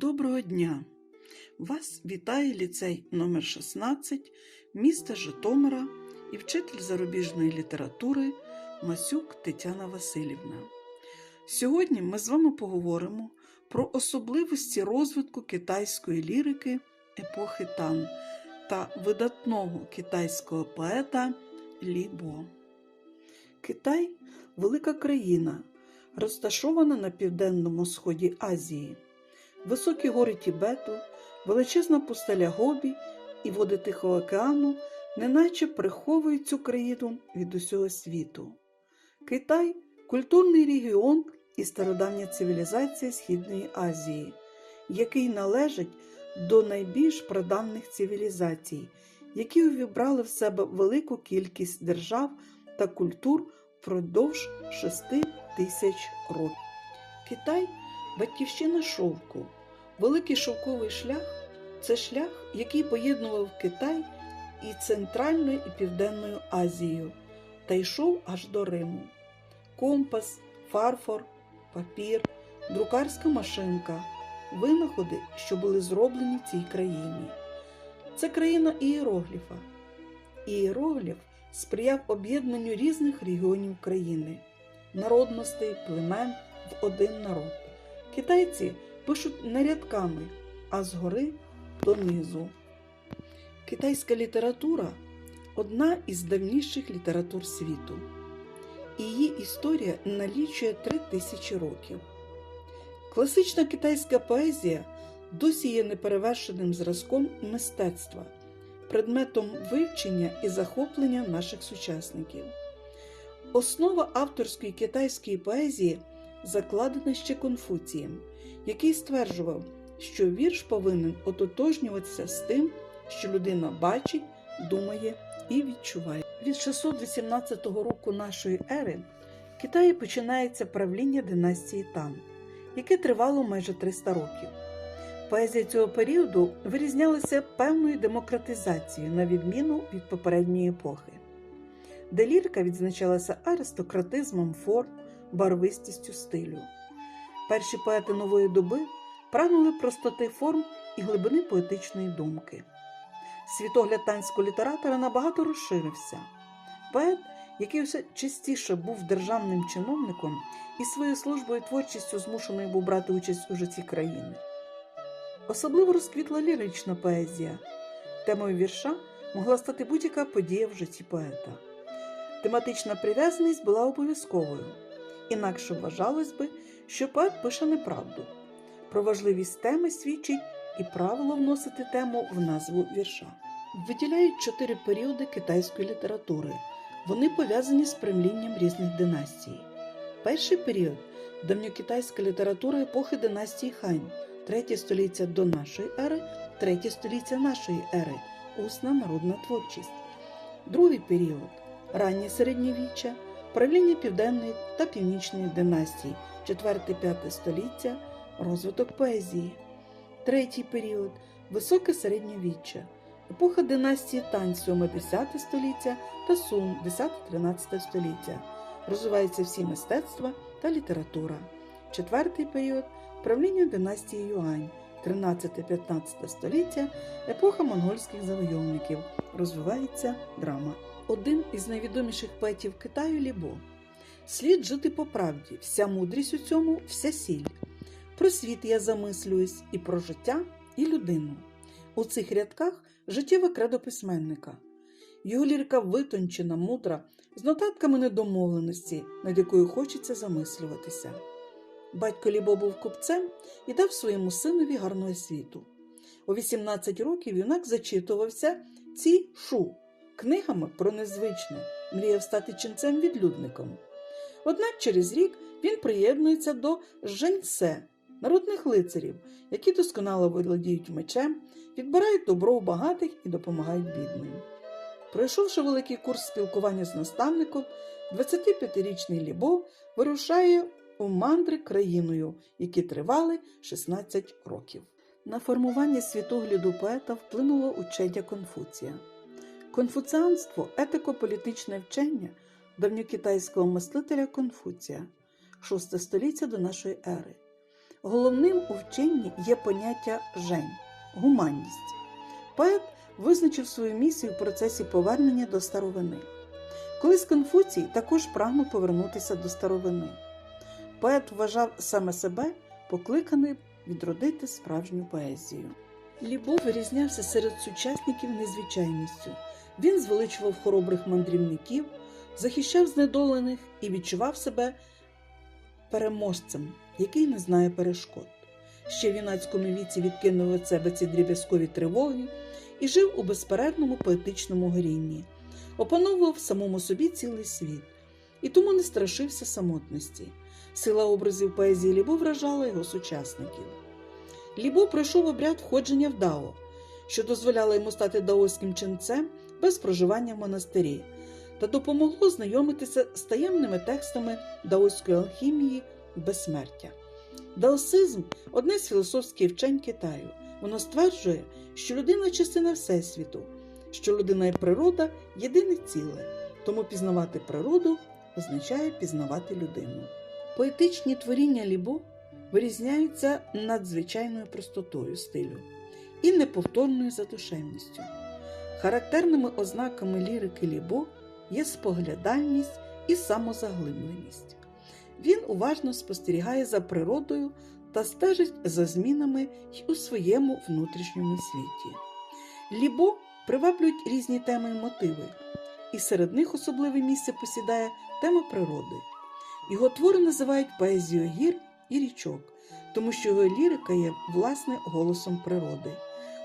Доброго дня! Вас вітає ліцей номер 16 міста Житомира і вчитель зарубіжної літератури Масюк Тетяна Васильівна. Сьогодні ми з вами поговоримо про особливості розвитку китайської лірики епохи Тан та видатного китайського поета Лі Бо. Китай велика країна, розташована на південному сході Азії. Високі гори Тібету, величезна пустеля Гобі і води Тихого океану неначе приховують цю країну від усього світу. Китай культурний регіон і стародавня цивілізація Східної Азії, який належить до найбільш прадавних цивілізацій, які увібрали в себе велику кількість держав та культур впродовж шести тисяч років. Китай батьківщина шовку. Великий шовковий шлях це шлях, який поєднував Китай і Центральною і Південною Азією та йшов аж до Риму. Компас, фарфор, папір, друкарська машинка винаходи, що були зроблені в цій країні. Це країна ієрогліфа. Ієрогліф сприяв об'єднанню різних регіонів країни, народностей, племен в один народ. Китайці пишуть не рядками, а згори донизу. Китайська література одна із давніших літератур світу. Її історія налічує три тисячі років. Класична китайська поезія досі є неперевершеним зразком мистецтва, предметом вивчення і захоплення наших сучасників. Основа авторської китайської поезії закладена ще Конфуцієм, який стверджував, що вірш повинен ототожнюватися з тим, що людина бачить, думає і відчуває. Від 618 року нашої ери в Китаї починається правління династії Тан, яке тривало майже 300 років. Поезія цього періоду вирізнялася певною демократизацією на відміну від попередньої епохи, де лірика відзначалася аристократизмом форм, барвистістю стилю. Перші поети нової доби прагнули простоти форм і глибини поетичної думки. Світогляд танського літератора набагато розширився. Поет, який все частіше був державним чиновником і своєю службою і творчістю змушений був брати участь у житті країни. Особливо розквітла лірична поезія. Темою вірша могла стати будь-яка подія в житті поета. Тематична прив'язаність була обов'язковою, інакше вважалось би, що поет пише неправду. Про важливість теми свідчить і правило вносити тему в назву вірша. Виділяють чотири періоди китайської літератури. Вони пов'язані з правлінням різних династій. Перший період давньокитайська література епохи династії Хань, третє століття до нашої ери, третє століття нашої ери, усна народна творчість. Другий період раннє середньовіччя, правління південної та північної династій, 4-5 століття, розвиток поезії. Третій період високе середньовіччя, епоха династії Тань 7-10 століття та Сун 10-13 століття. Розвиваються всі мистецтва та література. Четвертий період правління династії Юань 13-15 століття, епоха монгольських завойовників. Розвивається драма. Один із найвідоміших поетів Китаю Лібо. Слід жити по правді, вся мудрість у цьому, вся сіль. Про світ я замислююсь і про життя, і людину. У цих рядках життєве кредо письменника. Його лірика витончена, мудра, з нотатками недомовленості, над якою хочеться замислюватися. Батько Лібо був купцем і дав своєму синові гарну освіту. У 18 років юнак зачитувався ці шу книгами про незвичне, мріяв стати ченцем-відлюдником. Однак через рік він приєднується до Женьсе, народних лицарів, які досконало володіють мечем, відбирають добро у багатих і допомагають бідним. Пройшовши великий курс спілкування з наставником, 25-річний Лібо вирушає у мандри країною, які тривали 16 років. На формування світогляду поета вплинуло учення Конфуція. Конфуціанство етико-політичне вчення давньокитайського мислителя Конфуція, 6 століття до нашої ери. Головним у вченні є поняття жень гуманність. Поет визначив свою місію в процесі повернення до старовини. Колись Конфуцій також прагнув повернутися до старовини. Поет вважав саме себе покликаним відродити справжню поезію. Лібо вирізнявся серед сучасників незвичайністю. Він звеличував хоробрих мандрівників, захищав знедолених і відчував себе переможцем, який не знає перешкод. Ще в юнацькому віці відкинув від себе ці дріб'язкові тривоги і жив у безперервному поетичному горінні, опановував самому собі цілий світ і тому не страшився самотності. Сила образів поезії Лібо вражала його сучасників. Лібо пройшов обряд входження в Дао, що дозволяло йому стати даоським ченцем без проживання в монастирі, та допомогло знайомитися з таємними текстами даоської алхімії безсмертя. Даосизм одне з філософських вчень Китаю. Воно стверджує, що людина частина Всесвіту, що людина і природа єдине ціле, тому пізнавати природу означає пізнавати людину. Поетичні творіння Лібо вирізняються надзвичайною простотою стилю і неповторною задушевністю. Характерними ознаками лірики Лібо є споглядальність і самозаглибленість. Він уважно спостерігає за природою та стежить за змінами й у своєму внутрішньому світі. Лібо приваблюють різні теми і мотиви, і серед них особливе місце посідає тема природи. Його твори називають поезією гір і річок, тому що його лірика є власне голосом природи.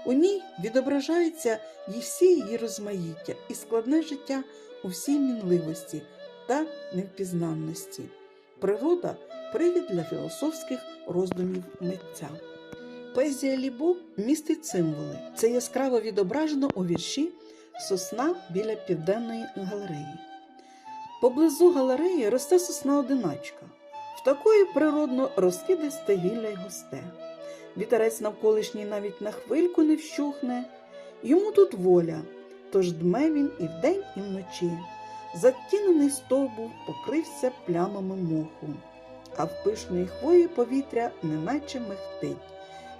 У ній відображається і всі її розмаїття, і складне життя у всій мінливості та невпізнанності. Природа привід для філософських роздумів митця. Поезія Лібо містить символи. Це яскраво відображено у вірші Сосна біля південної галереї. Поблизу галереї росте сосна одиначка. В такої природно розкидисте гілля й густе. Вітерець навколишній навіть на хвильку не вщухне. Йому тут воля, тож дме він і вдень, і вночі. Затінений стовбур покрився плямами моху, а в пишної хвої повітря неначе мехтить.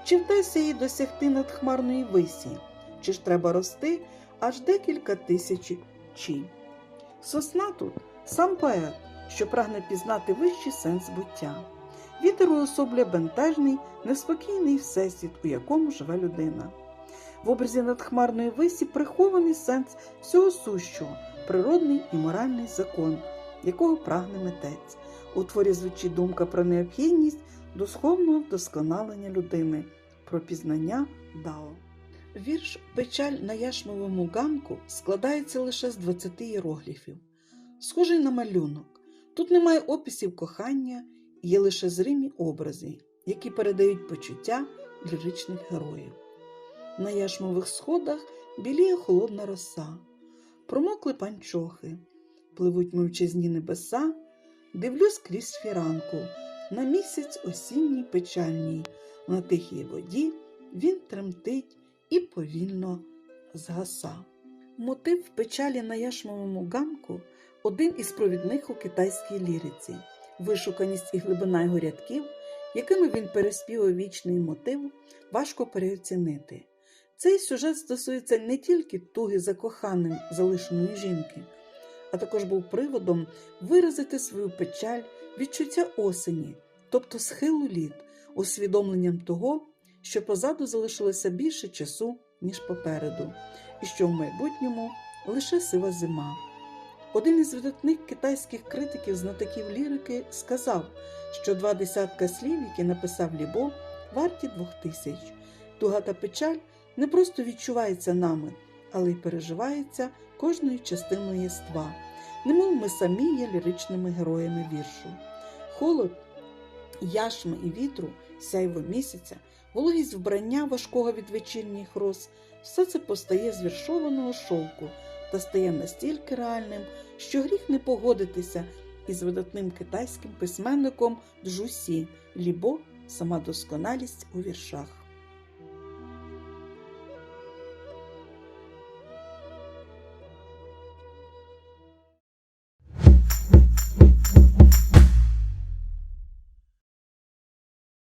Чи вдасться їй досягти надхмарної висі, чи ж треба рости аж декілька тисяч чи. Сосна тут сам поет, що прагне пізнати вищий сенс буття. Вітер уособлює бентежний, неспокійний всесвіт, у якому живе людина. В образі надхмарної висі прихований сенс всього сущого, природний і моральний закон, якого прагне митець. У творі звучить думка про необхідність духовного вдосконалення людини, про пізнання Дао. Вірш Печаль на яшмовому ганку складається лише з 20 іерогліфів. Схожий на малюнок. Тут немає описів кохання, є лише зримі образи, які передають почуття ліричних героїв. На яшмових сходах біліє холодна роса, промокли панчохи, пливуть мовчазні небеса, дивлюсь крізь фіранку, на місяць осінній печальній, на тихій воді він тремтить і повільно згаса. Мотив печалі на яшмовому ганку один із провідних у китайській ліриці, вишуканість і глибина його рядків, якими він переспівав вічний мотив, важко переоцінити. Цей сюжет стосується не тільки туги за коханим залишеної жінки, а також був приводом виразити свою печаль, відчуття осені, тобто схилу літ, усвідомленням того, що позаду залишилося більше часу, ніж попереду, і що в майбутньому лише сива зима. Один із видатних китайських критиків знатоків лірики сказав, що два десятка слів, які написав Лібо, варті двох тисяч. Туга та печаль не просто відчувається нами, але й переживається кожною частиною єства, немов ми самі є ліричними героями віршу. Холод, яшми і вітру, сяйво місяця, вологість вбрання важкого від вечірніх роз, все це постає з віршованого шовку та стає настільки реальним, що гріх не погодитися із видатним китайським письменником Джусі Лібо сама досконалість у віршах.